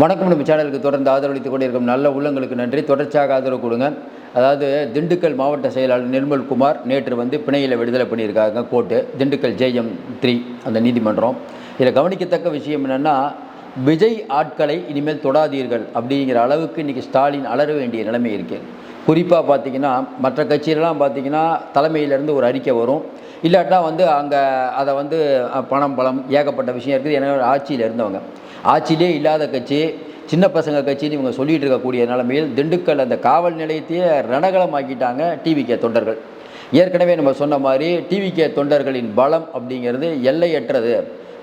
வணக்கம். நம்ம சேனலுக்கு தொடர்ந்து ஆதரவளித்துக் கொண்டிருக்கும் நல்ல உள்ளங்களுக்கு நன்றி. தொடர்ச்சியாக ஆதரவு கொடுங்க. அதாவது திண்டுக்கல் மாவட்ட செயலாளர் நிர்மல் குமார் நேற்று வந்து பிணையில் விடுதலை பண்ணியிருக்காங்க கோர்ட்டு. திண்டுக்கல் ஜேஎம் த்ரீ அந்த நீதிமன்றம். இதில் கவனிக்கத்தக்க விஷயம் என்னென்னா விஜய் ஆட்களை இனிமேல் தொடாதீர்கள் அப்படிங்கிற அளவுக்கு இன்றைக்கி ஸ்டாலின் அலற வேண்டிய நிலைமை இருக்குது குறிப்பாக பார்த்தீங்கன்னா மற்ற கட்சியிலலாம் பார்த்தீங்கன்னா தலைமையிலேருந்து ஒரு அறிக்கை வரும். இல்லாட்டா வந்து அங்கே அதை வந்து பணம் பலம் ஏகப்பட்ட விஷயம் இருக்குது. ஏன்னா ஆட்சியில் இருந்தவங்க. ஆட்சியிலே இல்லாத கட்சி சின்ன பசங்க கட்சின்னு இவங்க சொல்லிகிட்டு இருக்கக்கூடிய நிலைமையில் திண்டுக்கல் அந்த காவல் நிலையத்தையே ரணகலமாக்கிட்டாங்க டிவிகே தொண்டர்கள். ஏற்கனவே நம்ம சொன்ன மாதிரி டிவிகே தொண்டர்களின் பலம் அப்படிங்கிறது எல்லையற்றது.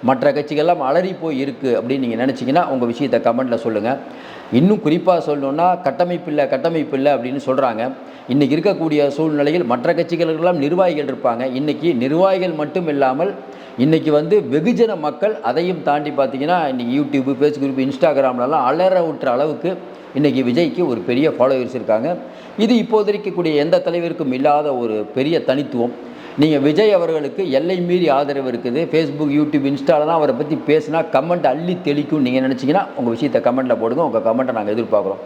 மற்ற கட்சிகள்லாம் அலறி போய் இருக்குது அப்படின்னு நீங்கள் நினச்சிங்கன்னா உங்கள் விஷயத்தை கமெண்ட்டில் சொல்லுங்கள் இன்னும் குறிப்பாக சொல்லணுன்னா கட்டமைப்பு இல்லை கட்டமைப்பு இல்லை அப்படின்னு சொல்கிறாங்க இன்றைக்கி இருக்கக்கூடிய சூழ்நிலையில் மற்ற கட்சிகளுக்கெல்லாம் நிர்வாகிகள் இருப்பாங்க. இன்றைக்கி நிர்வாகிகள் மட்டும் இல்லாமல் இன்றைக்கி வந்து வெகுஜன மக்கள் அதையும் தாண்டி பார்த்தீங்கன்னா இன்றைக்கி யூடியூப்பு ஃபேஸ்புக் இன்ஸ்டாகிராம்லலாம் அலற விட்டுற அளவுக்கு இன்றைக்கி விஜய்க்கு ஒரு பெரிய ஃபாலோவர்ஸ் இருக்காங்க. இது இப்போது இருக்கக்கூடிய எந்த தலைவருக்கும் இல்லாத ஒரு பெரிய தனித்துவம். நீங்கள் விஜய் அவர்களுக்கு எல்லை மீறி ஆதரவு இருக்குது. ஃபேஸ்புக் யூடியூப் இன்ஸ்டாலலாம் அவரை பற்றி பேசினா கமெண்ட் அள்ளி தெளிக்கும். நீங்கள் நினச்சிங்கன்னா உங்கள் விஷயத்தை கமெண்ட்டில் போடுங்க. உங்கள் கமெண்ட்டை நாங்கள் எதிர்பார்க்குறோம்.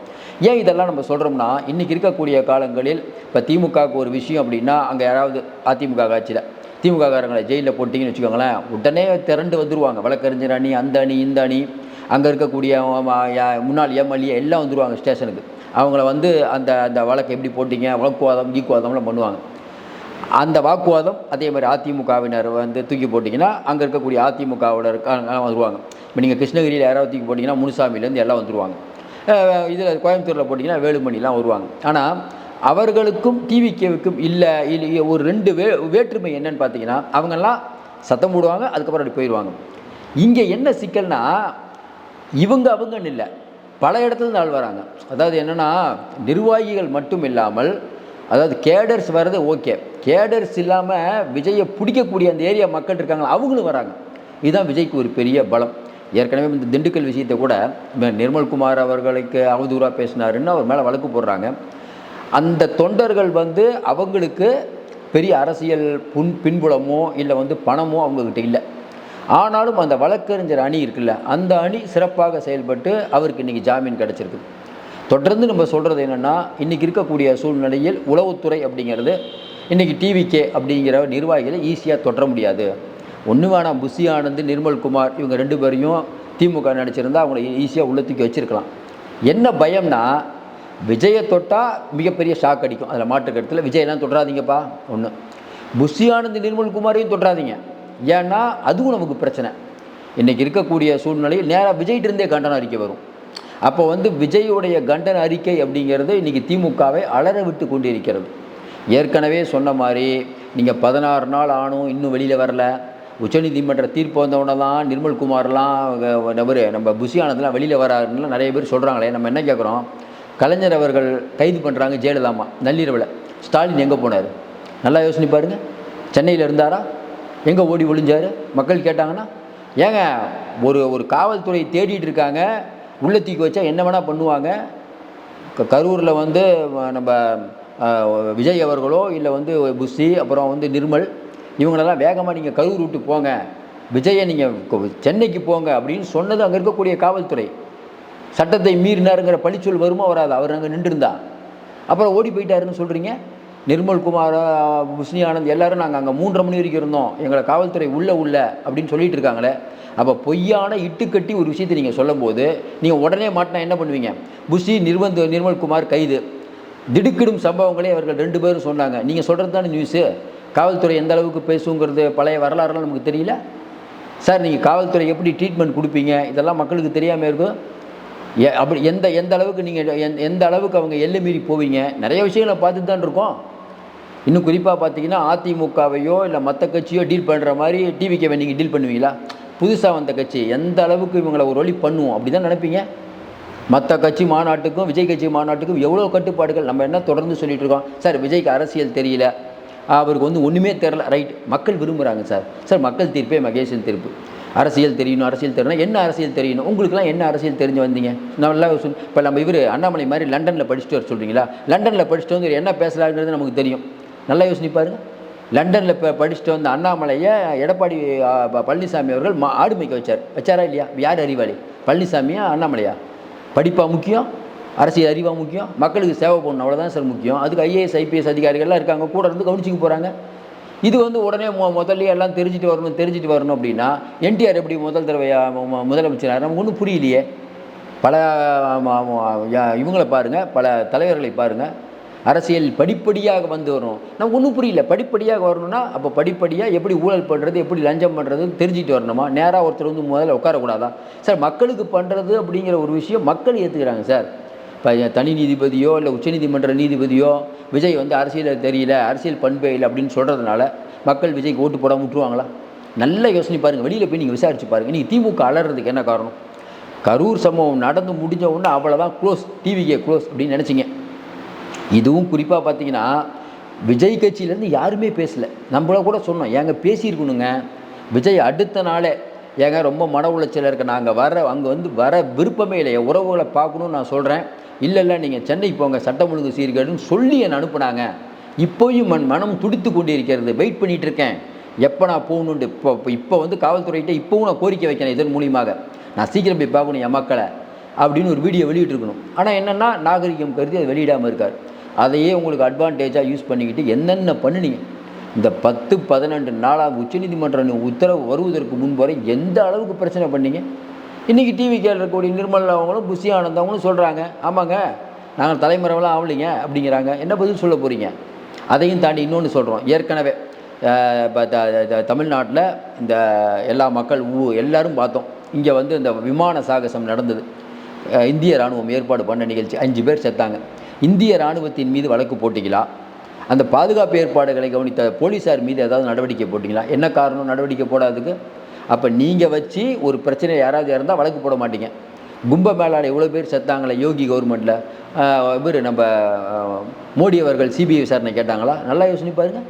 ஏன் இதெல்லாம் நம்ம சொல்கிறோம்னா இன்றைக்கி இருக்கக்கூடிய காலங்களில் இப்போ திமுகவுக்கு ஒரு விஷயம் அப்படின்னா அங்கே யாராவது அதிமுக ஆட்சியில் திமுக காரங்களை ஜெயிலில் போட்டிங்கன்னு வச்சுக்கோங்களேன் உடனே திரண்டு வந்துருவாங்க. வழக்கறிஞர் அணி அந்த அணி இந்த அணி. அங்கே இருக்கக்கூடிய முன்னாள் எம்எல்ஏ எல்லாம் வந்துடுவாங்க ஸ்டேஷனுக்கு. அவங்கள வந்து அந்த அந்த வழக்கை எப்படி போட்டிங்க? வழக்குவாதம் ஈக்குவாதம்லாம் பண்ணுவாங்க. அந்த வாக்குவாதம் அதே மாதிரி அதிமுகவினர் வந்து தூக்கி போட்டிங்கன்னா அங்கே இருக்கக்கூடிய அதிமுகவோட வருவாங்க இப்போ நீங்கள் கிருஷ்ணகிரியில் யாராவது தூக்கி போட்டிங்கன்னா முனுசாமிலேருந்து எல்லாம் வந்துருவாங்க. இதில் கோயம்புத்தூரில் போட்டிங்கன்னா வேலுமணிலாம் வருவாங்க. ஆனால் அவர்களுக்கும் டிவிகேவுக்கும் இல்லை இல்லை ஒரு ரெண்டு வே வேற்றுமை என்னன்னு பார்த்தீங்கன்னா அவங்கெல்லாம் சத்தம் போடுவாங்க அதுக்கப்புறம் அப்படி போயிடுவாங்க இங்கே என்ன சிக்கல்னா இவங்க அவங்கன்னு இல்லை. பல இடத்துலருந்து ஆள் வராங்க. அதாவது என்னென்னா நிர்வாகிகள் மட்டும் இல்லாமல் அதாவது கேடர்ஸ் வர்றது ஓகே. கேடர்ஸ் இல்லாமல் விஜயை பிடிக்கக்கூடிய அந்த ஏரியா மக்கள் இருக்காங்க அவங்களும் வராங்க. இதுதான் விஜய்க்கு ஒரு பெரிய பலம். ஏற்கனவே இந்த திண்டுக்கல் விஷயத்தை கூட நிர்மல்குமார் அவர்களுக்கு அவதூறாக பேசினாருன்னு அவர் மேலே வழக்கு போடுறாங்க. அந்த தொண்டர்கள் வந்து அவங்களுக்கு பெரிய அரசியல் புன் பின்புலமோ இல்லை வந்து பணமோ அவங்கக்கிட்ட இல்லை. ஆனாலும் அந்த வழக்கறிஞர் அணி இருக்குல்ல அந்த அணி சிறப்பாக செயல்பட்டு அவருக்கு இன்றைக்கி ஜாமீன் கிடச்சிருக்கு தொடர்ந்து நம்ம சொல்கிறது என்னென்னா இன்றைக்கி இருக்கக்கூடிய சூழ்நிலையில் உளவுத்துறை அப்படிங்கிறது இன்றைக்கி டிவிகே அப்படிங்கிற நிர்வாகிகளை ஈஸியாக தொடர முடியாது. ஒன்று வேணாம் புஷி ஆனந்த் நிர்மல் குமார் இவங்க ரெண்டு பேரையும் திமுக நினச்சிருந்தா அவங்கள ஈஸியாக உள்ளத்துக்கு வச்சுருக்கலாம். என்ன பயம்னா விஜயை தொட்டால் மிகப்பெரிய ஷாக் அடிக்கும். அதில் மாற்று விஜயெல்லாம் தொட்டுறாதீங்கப்பா ஒன்று புஷி ஆனந்த் நிர்மல் குமாரையும் தொட்டுறாதீங்க ஏன்னா அதுவும் நமக்கு பிரச்சனை. இன்றைக்கி இருக்கக்கூடிய சூழ்நிலையில் நேராக விஜய்கிட்ட இருந்தே அறிக்கை வரும். அப்போ வந்து விஜயுடைய கண்டன அறிக்கை அப்படிங்கிறது இன்றைக்கி திமுகவை அலற விட்டு கொண்டிருக்கிறது. ஏற்கனவே சொன்ன மாதிரி நீங்கள் பதினாறு நாள் ஆணும் இன்னும் வெளியில் வரல. உச்சநீதிமன்ற தீர்ப்பு வந்தவொடனே தான் நிர்மல்குமார்லாம் நபர் நம்ம புஷி வெளியில் வராருன்னு நிறைய பேர் சொல்கிறாங்களே நம்ம என்ன கேட்குறோம் கலைஞர் அவர்கள் கைது பண்ணுறாங்க ஜெயலலிதாமா நள்ளிரவில். ஸ்டாலின் எங்கே போனார்? நல்லா யோசனை பாருங்க. சென்னையில் இருந்தாரா? எங்கே ஓடி ஒளிஞ்சார்? மக்கள் கேட்டாங்கன்னா ஏங்க ஒரு ஒரு காவல்துறை தேடிட்டு இருக்காங்க. உள்ள தூக்கி வச்சா என்ன வேணால் பண்ணுவாங்க? க- கரூரில் வந்து நம்ம விஜய் அவர்களோ இல்லை வந்து புஷி அப்புறம் வந்து நிர்மல் இவங்களெல்லாம் வேகமாக நீங்கள் கரூர் விட்டு போங்க. விஜயை நீங்கள் சென்னைக்கு போங்க அப்படின்னு சொன்னது அங்கே இருக்கக்கூடிய காவல்துறை. சட்டத்தை மீறினாருங்கிற பழிச்சொல் வருமா வராது. அவர் அங்கே நின்றுருந்தா. அப்புறம் ஓடி போயிட்டாருன்னு சொல்கிறீங்க நிர்மல் குமார் புஷ்ணி ஆனந்த் எல்லாரும் நாங்கள் அங்கே மூன்றரை மணி வரைக்கும் இருந்தோம். எங்களை காவல்துறை உள்ள உள்ள அப்படின்னு சொல்லிட்டு இருக்காங்களே. அப்போ பொய்யான இட்டுக்கட்டி ஒரு விஷயத்தை நீங்கள் சொல்லும்போது நீங்கள் உடனே மாட்டினா என்ன பண்ணுவீங்க? புஷி நிர்பந்த நிர்மல் குமார் கைது. திடுக்கிடும் சம்பவங்களே அவர்கள் ரெண்டு பேரும் சொன்னாங்க. நீங்கள் சொல்கிறது தானே நியூஸு காவல்துறை எந்த அளவுக்கு பேசுங்கிறது பழைய வரலாறுலாம் நமக்கு தெரியல? சார் நீங்கள் காவல்துறை எப்படி ட்ரீட்மெண்ட் கொடுப்பீங்க? இதெல்லாம் மக்களுக்கு தெரியாமல் இருக்கும். எ அப்படி எந்த எந்த அளவுக்கு நீங்கள் எந்த எந்த அளவுக்கு அவங்க எல்லை மீறி போவீங்க? நிறைய விஷயங்களை பார்த்துட்டு தான் இருக்கோம். இன்னும் குறிப்பாக பார்த்தீங்கன்னா அதிமுகவையோ இல்லை மற்ற கட்சியோ டீல் பண்ணுற மாதிரி டிவிக்கேவை நீங்கள் டீல் பண்ணுவீங்களா? புதுசாக வந்த கட்சி எந்த அளவுக்கு இவங்களை ஒரு வழி பண்ணுவோம் அப்படி தான் நினைப்பீங்க? மற்ற கட்சி மாநாட்டுக்கும் விஜய் கட்சி மாநாட்டுக்கும் எவ்வளோ கட்டுப்பாடுகள்? நம்ம என்ன தொடர்ந்து சொல்லிட்டு இருக்கோம்? சார் விஜய்க்கு அரசியல் தெரியல. அவருக்கு வந்து ஒன்றுமே தெரில ரைட் மக்கள் விரும்புகிறாங்க சார். சார் மக்கள் தீர்ப்பே மகேஷன் தீர்ப்பு. அரசியல் தெரியணும் அரசியல் தெரியணும். என்ன அரசியல் தெரியணும்? உங்களுக்குலாம் என்ன அரசியல் தெரிஞ்சு வந்தீங்க? நல்லா சொல் இப்போ நம்ம இவர் அண்ணாமலை மாதிரி லண்டனில் படிச்சுட்டு வர சொல்கிறீங்களா லண்டனில் படிச்சுட்டு வந்து இவர் என்ன பேசுகிறாருங்கிறது நமக்கு தெரியும். நல்லா யோசனை பாருங்க லண்டனில் இப்போ படிச்சுட்டு வந்த அண்ணாமலையை எடப்பாடி ப- பழனிசாமி அவர்கள் மா ஆடு மேய்க்க வச்சார். வச்சாரா இல்லையா? யார் அறிவாளி? பழனிசாமியா அண்ணாமலையா? படிப்பாக முக்கியம் அரசியல் அறிவாக முக்கியம் மக்களுக்கு சேவை பண்ணணும் அவ்வளோதான் சார் முக்கியம். அதுக்கு ஐஏஎஸ் ஐபிஎஸ் அதிகாரிகள்லாம் இருக்காங்க கூட இருந்து கவனிச்சிக்க போகிறாங்க இது வந்து உடனே மொ முதல்ல எல்லாம் தெரிஞ்சுட்டு வரணும் தெரிஞ்சுட்டு வரணும் அப்படின்னா என்டிஆர் எப்படி முதல் தடவையாக முதலமைச்சர் நமக்கு ஒன்றும் புரியலையே. பல இவங்களை பாருங்கள் பல தலைவர்களை பாருங்கள் அரசியல் படிப்படியாக வந்து வரும். நமக்கு ஒன்றும் புரியல. படிப்படியாக வரணும்னா அப்போ படிப்படியாக எப்படி ஊழல் பண்ணுறது எப்படி லஞ்சம் பண்ணுறதுன்னு தெரிஞ்சுட்டு வரணுமா? நேராக ஒருத்தர் வந்து முதல்ல உட்காரக்கூடாதா? சார் மக்களுக்கு பண்ணுறது அப்படிங்கிற ஒரு விஷயம் மக்கள் ஏற்றுக்கிறாங்க சார். இப்போ தனி நீதிபதியோ இல்லை உச்சநீதிமன்ற நீதிபதியோ விஜய் வந்து அரசியல் தெரியல அரசியல் பண்பே இல்லை அப்படின்னு சொல்கிறதுனால மக்கள் விஜய்க்கு ஓட்டு போடாமல் விட்டுருவாங்களா? நல்ல யோசனை பாருங்கள் வெளியில் போய் நீங்கள் விசாரிச்சு பாருங்கள் நீங்கள் திமுக அலறதுக்கு என்ன காரணம்? கரூர் சம்பவம் நடந்து முடிஞ்ச உடனே அவ்வளோதான் க்ளோஸ் டிவிக்கே க்ளோஸ் அப்படின்னு நினச்சிங்க. இதுவும் குறிப்பாக பார்த்தீங்கன்னா விஜய் கட்சியிலேருந்து யாருமே பேசலை. நம்மள கூட சொன்னோம் ஏங்க பேசியிருக்கணுங்க. விஜய் அடுத்த நாளே ஏங்க ரொம்ப மன உளைச்சல் இருக்க. நாங்கள் வர அங்கே வந்து வர விருப்பமே இல்லை. என் உறவுகளை பார்க்கணும்னு நான் சொல்கிறேன் இல்லை இல்லை நீங்கள் சென்னைக்கு போங்க. சட்டம் ஒழுங்கு சீர்கேடுன்னு சொல்லி என்னை அனுப்புனாங்க. இப்போயும் மன் மனம் துடித்து கொண்டு இருக்கிறது வெயிட் பண்ணிகிட்டு இருக்கேன். எப்போ நான் போகணுன்ட்டு இப்போ இப்போ- இப்போ வந்து காவல்துறைகிட்ட இப்போவும் நான் கோரிக்கை வைக்கிறேன் இதன் மூலியமாக. நான் சீக்கிரம் போய் பார்க்கணும் என் மக்களை. அப்படின்னு ஒரு வீடியோ வெளியிட்டிருக்கணும். ஆனால் என்னென்னா நாகரிகம் கருதி அதை வெளியிடாமல் இருக்கார். அதையே உங்களுக்கு அட்வான்டேஜாக யூஸ் பண்ணிக்கிட்டு என்னென்ன பண்ணுனீங்க? இந்த பத்து பதினெண்டு நாளாக உச்சநீதிமன்ற உத்தரவு வருவதற்கு முன்பு வரை எந்த அளவுக்கு பிரச்சனை பண்ணீங்க? இன்றைக்கி டிவி இருக்கக்கூடிய நிர்மலா அவங்களும் புஷி ஆனந்தவங்களும் சொல்கிறாங்க ஆமாங்க நாங்கள் தலைமறைவெல்லாம் ஆகலைங்க அப்படிங்கிறாங்க. என்ன பதில் சொல்ல போகிறீங்க அதையும் தாண்டி இன்னொன்று சொல்கிறோம் ஏற்கனவே இப்போ தமிழ்நாட்டில் இந்த எல்லா மக்கள் ஊ எல்லோரும் பார்த்தோம். இங்கே வந்து இந்த விமான சாகசம் நடந்தது. இந்திய ராணுவம் ஏற்பாடு பண்ண நிகழ்ச்சி அஞ்சு பேர் செத்தாங்க. இந்திய ராணுவத்தின் மீது வழக்கு போட்டிங்களா? அந்த பாதுகாப்பு ஏற்பாடுகளை கவனித்த போலீஸார் மீது ஏதாவது நடவடிக்கை போட்டிங்களா? என்ன காரணம்? நடவடிக்கை போடாததுக்கு? அப்போ நீங்கள் வச்சு ஒரு பிரச்சனை யாராவது இருந்தால் வழக்கு போட மாட்டீங்க. கும்ப மேலாளர் எவ்வளோ பேர் செத்தாங்களே? யோகி கவர்மெண்ட்டில் இவர் நம்ம மோடி அவர்கள் சிபிஐ விசாரணை கேட்டாங்களா? நல்லா யோசனை பாருங்கள்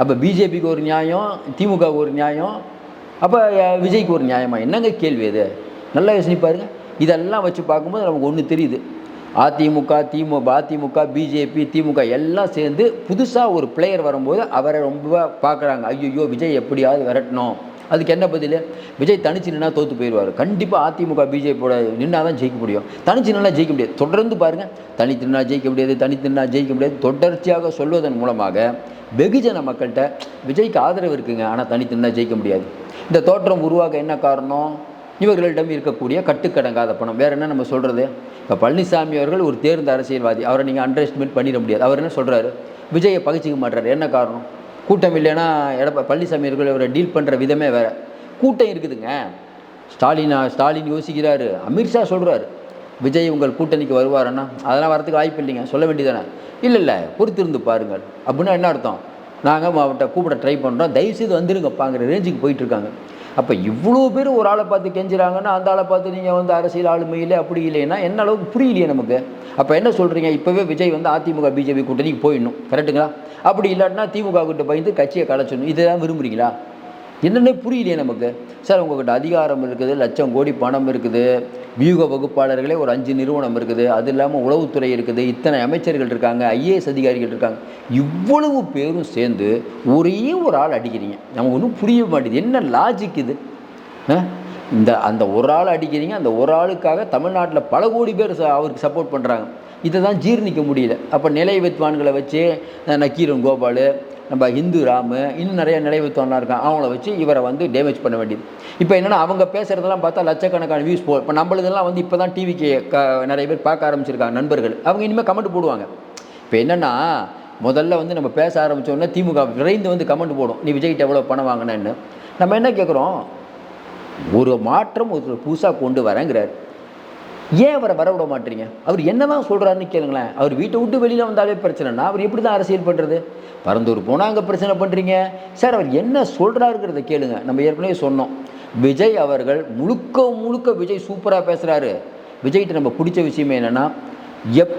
அப்போ பிஜேபிக்கு ஒரு நியாயம் திமுகவுக்கு ஒரு நியாயம். அப்போ விஜய்க்கு ஒரு நியாயமா? என்னங்க கேள்வி இது? நல்லா யோசனை பாருங்கள் இதெல்லாம் வச்சு பார்க்கும்போது நமக்கு ஒன்று தெரியுது. அதிமுக திமுக அதிமுக பிஜேபி திமுக எல்லாம் சேர்ந்து புதுசாக ஒரு பிளேயர் வரும்போது அவரை ரொம்ப பார்க்குறாங்க. ஐயோ விஜய் எப்படியாவது விரட்டணும். அதுக்கு என்ன பதில்? விஜய் தனிச்சு நின்னா தோற்று போயிடுவார் கண்டிப்பாக அதிமுக பிஜேபியோட நின்னா தான் ஜெயிக்க முடியும். தனிச்சு நின்னா ஜெயிக்க முடியாது. தொடர்ந்து பாருங்கள் தனித்து நின்னா ஜெயிக்க முடியாது தனித்து நின்னா ஜெயிக்க முடியாது. தொடர்ச்சியாக சொல்வதன் மூலமாக வெகுஜன மக்கள்கிட்ட விஜய்க்கு ஆதரவு இருக்குங்க. ஆனால் தனித்து நின்னா ஜெயிக்க முடியாது. இந்த தோற்றம் உருவாக என்ன காரணம்? இவர்களிடம் இருக்கக்கூடிய கட்டுக்கடங்காத பணம். வேறு என்ன நம்ம சொல்கிறது இப்போ பழனிசாமி அவர்கள் ஒரு தேர்ந்த அரசியல்வாதி. அவரை நீங்கள் அண்டர் எஸ்டிமேட் பண்ணிட முடியாது. அவர் என்ன சொல்கிறாரு விஜயை பகிச்சிக்க மாட்டார். என்ன காரணம்? கூட்டம் இல்லைன்னா எடப்பா பழனிசாமி அவர்கள் அவரை டீல் பண்ணுற விதமே வேறு. கூட்டம் இருக்குதுங்க. ஸ்டாலினா ஸ்டாலின் யோசிக்கிறாரு. அமித்ஷா சொல்கிறாரு விஜய் உங்கள் கூட்டணிக்கு வருவாருன்னா அதெல்லாம் வரதுக்கு வாய்ப்பு இல்லைங்க. சொல்ல வேண்டியதானே இல்லை இல்லை. பொறுத்திருந்து பாருங்கள். அப்படின்னா என்ன அர்த்தம்? நாங்கள் அவட்ட கூப்பிட ட்ரை பண்ணுறோம் தயவுசெய்து வந்துருங்கப்பாங்கிற ரேஞ்சுக்கு போயிட்டுருக்காங்க அப்போ இவ்வளோ பேர் ஒரு ஆளை பார்த்து கெஞ்சுறாங்கன்னா அந்த ஆளை பார்த்து நீங்கள் வந்து அரசியல் ஆளுமையில் அப்படி இல்லைன்னா என்ன அளவுக்கு புரியலையே நமக்கு. அப்போ என்ன சொல்கிறீங்க இப்போவே விஜய் வந்து அதிமுக பிஜேபி கூட்டணிக்கு போயிடணும். கரெக்டுங்களா அப்படி இல்லாட்டினா திமுக கிட்ட பயந்து கட்சியை கலைச்சிடணும். இதை தான் விரும்புகிறீங்களா என்னென்ன புரியலையே நமக்கு. சார் உங்ககிட்ட அதிகாரம் இருக்குது லட்சம் கோடி பணம் இருக்குது வியூக வகுப்பாளர்களே ஒரு அஞ்சு நிறுவனம் இருக்குது அது இல்லாமல் உளவுத்துறை இருக்குது இத்தனை அமைச்சர்கள் இருக்காங்க ஐஏஎஸ் அதிகாரிகள் இருக்காங்க. இவ்வளவு பேரும் சேர்ந்து ஒரே ஒரு ஆள் அடிக்கிறீங்க. நமக்கு ஒன்றும் புரிய மாட்டேங்குது என்ன லாஜிக் இது? இந்த அந்த ஒரு ஆள் அடிக்கிறீங்க அந்த ஒரு ஆளுக்காக தமிழ்நாட்டில் பல கோடி பேர் ச- அவருக்கு சப்போர்ட் பண்ணுறாங்க இதை தான் ஜீர்ணிக்க முடியல. அப்போ நிலை வித்வான்களை வச்சு நக்கீரன் கோபால் நம்ம ஹிந்து ராமு இன்னும் நிறைய நினைவு தோணலாம் இருக்கான் அவங்கள வச்சு இவரை வந்து டேமேஜ் பண்ண வேண்டியது. இப்போ என்னென்னா அவங்க பேசுகிறதெல்லாம் பார்த்தா லட்சக்கணக்கான வியூஸ் போ இப்போ நம்மளுதெல்லாம் வந்து இப்போ தான் டிவிக்கு க நிறைய பேர் பார்க்க ஆரம்பிச்சிருக்காங்க நண்பர்கள். அவங்க இனிமேல் கமெண்ட் போடுவாங்க. இப்போ என்னென்னா முதல்ல வந்து நம்ம பேச ஆரம்பித்தோடனே திமுக விரைந்து வந்து கமெண்ட் போடும். நீ விஜய்கிட்ட எவ்வளோ பணம் வாங்கினேன்னு. நம்ம என்ன கேட்குறோம் ஒரு மாற்றம் ஒரு புதுசாக கொண்டு வரேங்கிறார். ஏன் அவரை வர விட மாட்டீங்க? அவர் என்னதான் சொல்கிறாருன்னு கேளுங்களேன். அவர் வீட்டை விட்டு வெளியில் வந்தாலே பிரச்சனைனா அவர் எப்படி தான் அரசியல் பண்ணுறது பரந்தூர் போனால் அங்கே பிரச்சனை பண்ணுறீங்க சார் அவர் என்ன சொல்கிறாருங்கிறத கேளுங்க. நம்ம ஏற்கனவே சொன்னோம். விஜய் அவர்கள் முழுக்க முழுக்க விஜய் சூப்பராக பேசுகிறாரு விஜய்கிட்ட நம்ம பிடிச்ச விஷயமே என்னென்னா எப்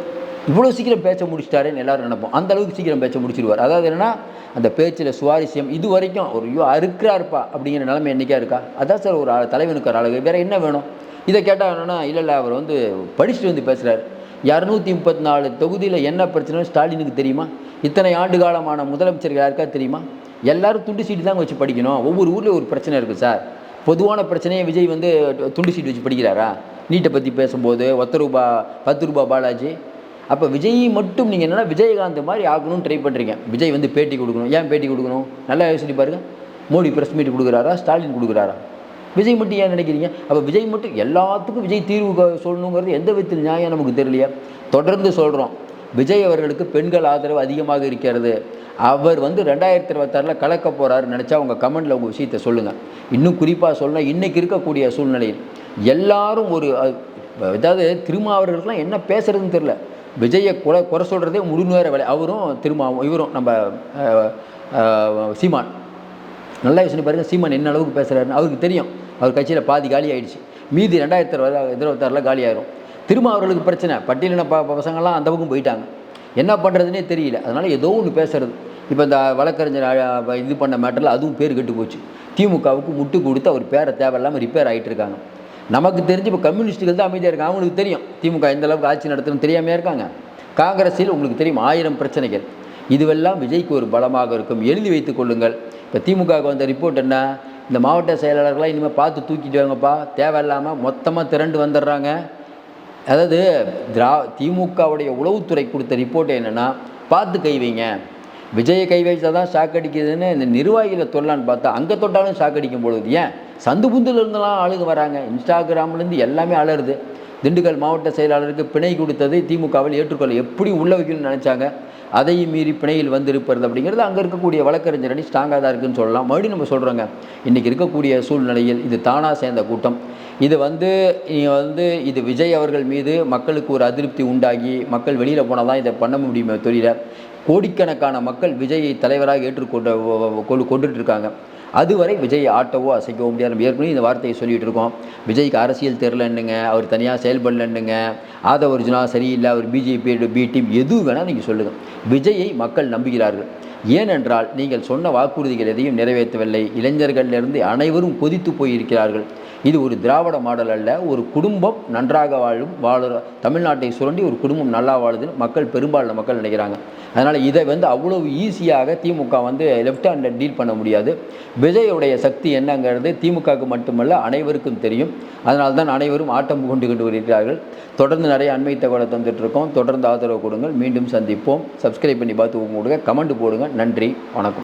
இவ்வளோ சீக்கிரம் பேச்சை முடிச்சிட்டாருன்னு எல்லாரும் நினைப்போம். அந்த அளவுக்கு சீக்கிரம் பேச்சை முடிச்சிடுவார் அதாவது என்னென்னா அந்த பேச்சில் சுவாரஸ்யம் இது வரைக்கும் ஒரு ஐயோ அறுக்கிறாருப்பா அப்படிங்கிற நிலைமை என்னைக்கா இருக்கா? அதான் சார் ஒரு தலைவனுக்கு ஒரு அழகு வேறு என்ன வேணும்? இதை கேட்டால் என்னென்னா இல்லை இல்லை அவர் வந்து படிச்சுட்டு வந்து பேசுகிறார் இரநூத்தி முப்பத்தி நாலு தொகுதியில் என்ன பிரச்சனை ஸ்டாலினுக்கு தெரியுமா? இத்தனை ஆண்டு காலமான முதலமைச்சர்கள் யாருக்கா தெரியுமா? எல்லாரும் துண்டு சீட்டு தாங்க வச்சு படிக்கணும். ஒவ்வொரு ஊரில் ஒரு பிரச்சனை இருக்குது சார். பொதுவான பிரச்சனையை விஜய் வந்து துண்டு சீட்டு வச்சு படிக்கிறாரா? நீட்டை பற்றி பேசும்போது ஒத்த ரூபா பத்து ரூபா பாலாஜி. அப்போ விஜய் மட்டும் நீங்கள் என்னென்னா விஜயகாந்த் மாதிரி ஆகணும்னு ட்ரை பண்ணுறீங்க விஜய் வந்து பேட்டி கொடுக்கணும். ஏன் பேட்டி கொடுக்கணும்? நல்லா யோசிச்சு பாருங்கள் மோடி ப்ரெஸ் மீட் கொடுக்குறாரா? ஸ்டாலின் கொடுக்குறாரா? விஜய் மட்டும் ஏன் நினைக்கிறீங்க? அப்போ விஜய் மட்டும் எல்லாத்துக்கும் விஜய் தீர்வு சொல்லணுங்கிறது எந்த விதத்தில் நியாயம் நமக்கு தெரியலையா. தொடர்ந்து சொல்கிறோம் விஜய் அவர்களுக்கு பெண்கள் ஆதரவு அதிகமாக இருக்கிறது. அவர் வந்து ரெண்டாயிரத்தி இருபத்தாறில் கலக்க போகிறாருன்னு நினச்சா உங்கள் கமெண்டில் உங்கள் விஷயத்தை சொல்லுங்கள் இன்னும் குறிப்பாக சொல்லணும் இன்றைக்கி இருக்கக்கூடிய சூழ்நிலையில் எல்லாரும் ஒரு அதாவது திருமாவர்களுக்கெல்லாம் என்ன பேசுறதுன்னு தெரில விஜயை குறை குறை சொல்கிறதே முழுநேர வேலை. அவரும் திருமாவும் இவரும் நம்ம சீமான். நல்லா யோசனை பாருங்கள் சீமான் என்ன அளவுக்கு பேசுகிறாருன்னு அவருக்கு தெரியும். அவர் கட்சியில் பாதி காலி ஆயிடுச்சு. மீதி ரெண்டாயிரத்தி இருபது இருபத்தாறில் காலி ஆயிரும். திரும்ப அவர்களுக்கு பிரச்சனை. பட்டியலின ப பசங்கள்லாம் அந்த பக்கம் போயிட்டாங்க. என்ன பண்ணுறதுனே தெரியல. அதனால் ஏதோ ஒன்று பேசுறது. இப்போ இந்த வழக்கறிஞர் இது பண்ண மேட்டரில் அதுவும் பேர் கெட்டு போச்சு. திமுகவுக்கு முட்டு கொடுத்து அவர் பேரை தேவையில்லாமல் ரிப்பேர் ஆகிட்டு இருக்காங்க. நமக்கு தெரிஞ்சு இப்போ கம்யூனிஸ்ட்டுகள் தான் அமைதியாக இருக்காங்க. அவங்களுக்கு தெரியும். திமுக எந்த அளவுக்கு ஆட்சி நடத்தணும்னு தெரியாமல் இருக்காங்க. காங்கிரஸில் உங்களுக்கு தெரியும். ஆயிரம் பிரச்சனைகள். இதுவெல்லாம் விஜய்க்கு ஒரு பலமாக இருக்கும். எழுதி வைத்துக் கொள்ளுங்கள். இப்போ திமுகவுக்கு வந்த ரிப்போர்ட் என்ன? இந்த மாவட்ட செயலாளர்கள்லாம் இனிமேல் பார்த்து தூக்கிட்டு வாங்கப்பா. தேவையில்லாமல் மொத்தமாக திரண்டு வந்துடுறாங்க. அதாவது திரா திமுகவுடைய உளவுத்துறை கொடுத்த ரிப்போர்ட் என்னென்னா பார்த்து கை வைங்க. விஜயை கை வைச்சா தான் ஷாக் அடிக்குதுன்னு இந்த நிர்வாகிகளை தொல்லான்னு பார்த்தா அங்கே தொட்டாலும் ஷாக் அடிக்கும் பொழுது. ஏன்? சந்து புந்துலேருந்துலாம் ஆளுங்க வராங்க. இன்ஸ்டாகிராம்லேருந்து எல்லாமே அலருது திண்டுக்கல் மாவட்ட செயலாளருக்கு பிணை கொடுத்ததை திமுகவில் ஏற்றுக்கொள்ள எப்படி உள்ள வைக்கணும்னு நினச்சாங்க? அதையும் மீறி பிணையில் வந்திருப்பது அப்படிங்கிறது அங்கே இருக்கக்கூடிய வழக்கறிஞர் அணி ஸ்ட்ராங்காக தான் இருக்குன்னு சொல்லலாம். மறுபடியும் நம்ம சொல்கிறோங்க இன்றைக்கி இருக்கக்கூடிய சூழ்நிலையில் இது தானாக சேர்ந்த கூட்டம். இது வந்து நீங்க வந்து இது விஜய் அவர்கள் மீது மக்களுக்கு ஒரு அதிருப்தி உண்டாகி மக்கள் வெளியில் போனால் தான் இதை பண்ண முடியுமே தெரியல கோடிக்கணக்கான மக்கள் விஜயை தலைவராக ஏற்றுக்கொண்டு கொண்டு கொண்டுட்டு இருக்காங்க. அதுவரை விஜய் ஆட்டவோ அசைக்கவோ முடியாது நம்ம ஏற்கனவே இந்த வார்த்தையை சொல்லிட்டு இருக்கோம். விஜய்க்கு அரசியல் தெரிலன்னுங்க அவர் தனியாக செயல்படலன்னுங்க ஆதவ ஒரிஜினா சரியில்லை அவர் பிஜேபி பி டீம் எது வேணால் நீங்கள் சொல்லுங்கள் விஜயை மக்கள் நம்புகிறார்கள். ஏனென்றால் நீங்கள் சொன்ன வாக்குறுதிகள் எதையும் நிறைவேற்றவில்லை. இளைஞர்களிலிருந்து அனைவரும் கொதித்து போயிருக்கிறார்கள். இது ஒரு திராவிட மாடல் அல்ல. ஒரு குடும்பம் நன்றாக வாழும் வாழுற தமிழ்நாட்டை சுரண்டி ஒரு குடும்பம் நல்லா வாழுதுன்னு மக்கள் பெரும்பாலான மக்கள் நினைக்கிறாங்க. அதனால் இதை வந்து அவ்வளவு ஈஸியாக திமுக வந்து லெஃப்ட் ஹேண்டில் டீல் பண்ண முடியாது. விஜயுடைய சக்தி என்னங்கிறது திமுகவுக்கு மட்டுமல்ல அனைவருக்கும் தெரியும். அதனால் தான் அனைவரும் ஆட்டம் கொண்டு கொண்டு வருகிறார்கள். தொடர்ந்து நிறைய அண்மை தகவலை தந்துட்டுருக்கோம் தொடர்ந்து ஆதரவு கொடுங்கள். மீண்டும் சந்திப்போம். சப்ஸ்கிரைப் பண்ணி பார்த்து கொடுங்க கமெண்ட் போடுங்க. நன்றி. வணக்கம்.